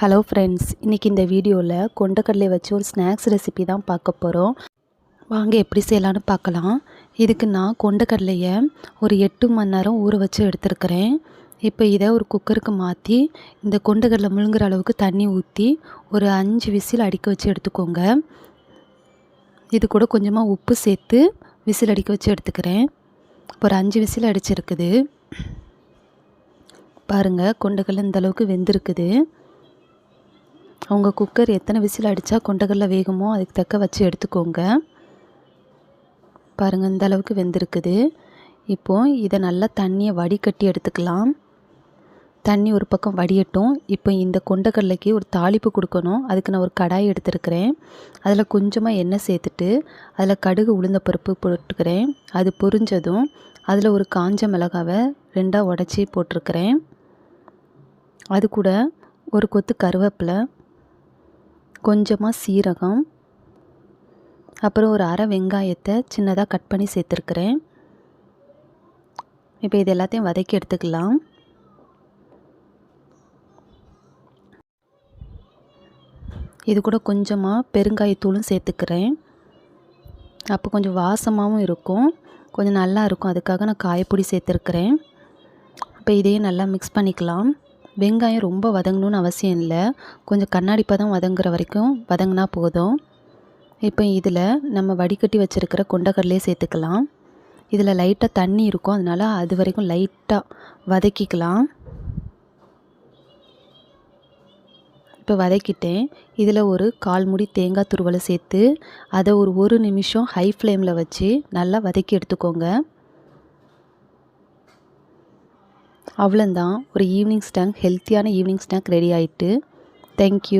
Hello friends இன்றைக்கி இந்த வீடியோவில் கொண்டக்கடலை வச்சு ஒரு ஸ்நாக்ஸ் ரெசிபி தான் பார்க்க போகிறோம் வாங்க எப்படி செய்யலான்னு பார்க்கலாம். இதுக்கு நான் கொண்டக்கடலையை ஒரு எட்டு மணி நேரம் ஊற வச்சு எடுத்துருக்கிறேன். இப்போ இதை ஒரு குக்கருக்கு மாற்றி இந்த கொண்டக்கடலை முழுங்குற அளவுக்கு தண்ணி ஊற்றி ஒரு அஞ்சு விசில் அடிக்க வச்சு எடுத்துக்கோங்க. இது கூட கொஞ்சமாக உப்பு சேர்த்து விசில் அடிக்க வச்சு எடுத்துக்கிறேன். இப்போ ஒரு அஞ்சு விசில் அடிச்சிருக்குது. பாருங்கள் கொண்டக்கடலை இந்த அளவுக்கு வெந்திருக்குது. அவங்க குக்கர் எத்தனை விசில் அடித்தா கொண்டக்கடலை வேகுமோ அதுக்கு தக்க வச்சு எடுத்துக்கோங்க. பாருங்கள் இந்த அளவுக்கு வெந்திருக்குது. இப்போது இதை நல்லா தண்ணியை வடிகட்டி எடுத்துக்கலாம். தண்ணி ஒரு பக்கம் வடியட்டும். இப்போ இந்த கொண்டக்கடலைக்கு ஒரு தாளிப்பு கொடுக்கணும். அதுக்கு நான் ஒரு கடாய் எடுத்துருக்கிறேன். அதில் கொஞ்சமாக எண்ணெய் சேர்த்துட்டு அதில் கடுகு உளுந்த பருப்பு போட்டுக்கிறேன். அது பொரிஞ்சதும் அதில் ஒரு காஞ்ச மிளகாவை ரெண்டாக உடச்சி போட்டிருக்கிறேன். அது கூட ஒரு கொத்து கருவேப்பிலை கொஞ்சமாக சீரகம் அப்புறம் ஒரு அரை வெங்காயத்தை சின்னதாக கட் பண்ணி சேர்த்துருக்குறேன். இப்போ இது எல்லாத்தையும் வதக்கி எடுத்துக்கலாம். இது கூட கொஞ்சமாக பெருங்காயத்தூளும் சேர்த்துக்கிறேன். அப்போ கொஞ்சம் வாசமாகவும் இருக்கும். கொஞ்சம் நல்லா இருக்கும். அதுக்காக நான் காயப்பொடி சேர்த்துருக்குறேன். இப்போ இதையும் நல்லா மிக்ஸ் பண்ணிக்கலாம். வெங்காயம் ரொம்ப வதங்கணும்னு அவசியம் இல்லை. கொஞ்சம் கண்ணாடி பதம் வதங்குற வரைக்கும் வதங்கினா போதும். இப்போ இதில் நம்ம வடிகட்டி வச்சுருக்கிற கொண்டக்கடலையே சேர்த்துக்கலாம். இதில் லைட்டாக தண்ணி இருக்கும். அதனால் அது வரைக்கும் லைட்டாக வதக்கிக்கலாம். இப்போ வதக்கிட்டேன். இதில் ஒரு கால் முடி தேங்காய் துருவலை சேர்த்து அதை ஒரு ஒரு நிமிஷம் ஹை ஃப்ளேமில் வச்சு நல்லா வதக்கி எடுத்துக்கோங்க. அவ்வளோந்தான் ஒரு ஈவினிங் ஸ்நாக் ஹெல்த்தியான ஈவினிங் ஸ்நாக் ரெடி ஆகிட்டு தேங்க்யூ